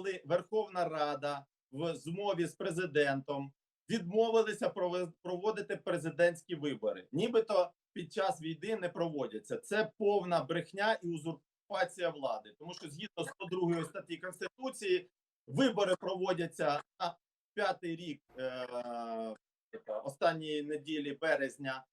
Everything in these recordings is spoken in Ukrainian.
коли Верховна Рада в змові з президентом відмовилися проводити президентські вибори, нібито під час війни не проводяться. Це повна брехня і узурпація влади, тому що згідно 102 статті конституції вибори проводяться на п'ятий рік е, останньої неділі березня.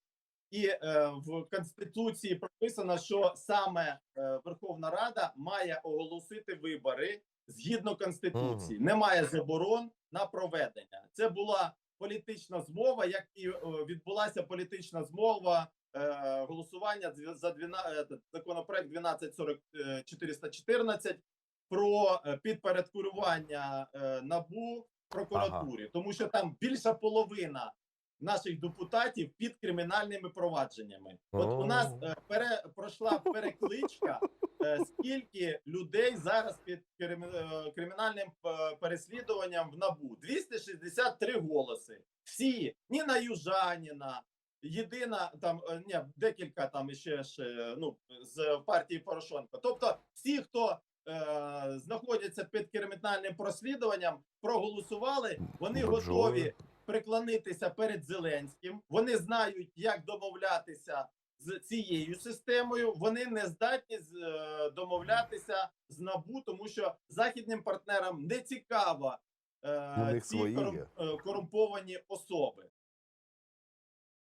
І е, в конституції прописано, що саме е, Верховна Рада має оголосити вибори згідно конституції. Немає заборон на проведення. Це була політична змова, як і е, відбулася політична змова е, голосування за 12, е, законопроект 12414 про підпорядкування е, набу прокуратурі, тому що там більша половина наших депутатів під кримінальними провадженнями. От у нас е, пере, пройшла перекличка, е, скільки людей зараз під крим- е, кримінальним е, переслідуванням в набу 263 голоси. Всі Ніна Южаніна. Єдина там ні, декілька там ще ж ну з партії Порошенко. Тобто, всі, хто е, знаходяться під кримінальним прослідуванням, проголосували. Вони Буржуї. готові преклонитися перед Зеленським. Вони знають, як домовлятися з цією системою. Вони не здатні е, домовлятися з набу, тому що західним партнерам не цікаво е, ці корум- е, корумповані особи.